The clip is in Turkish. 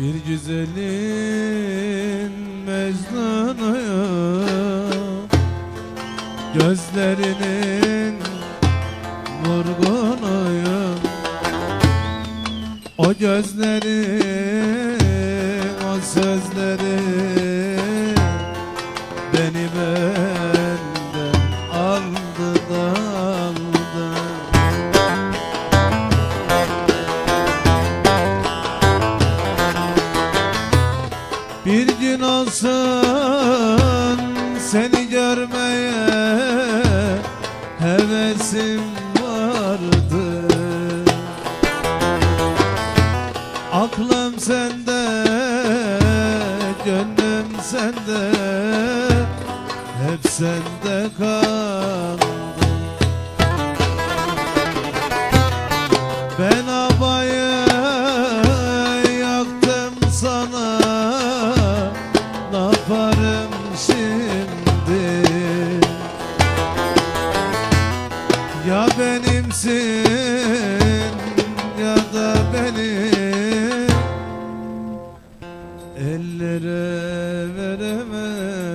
Bir güzelin Mecnun'uyum Gözlerinin vurgunuyum O gözlerin o sözleri Beni benden Bir gün olsun seni görmeye hevesim vardı. Aklım sende, gönlüm sende Hep sende kaldı şimdi Ya benimsin ya da benim. Ellere veremem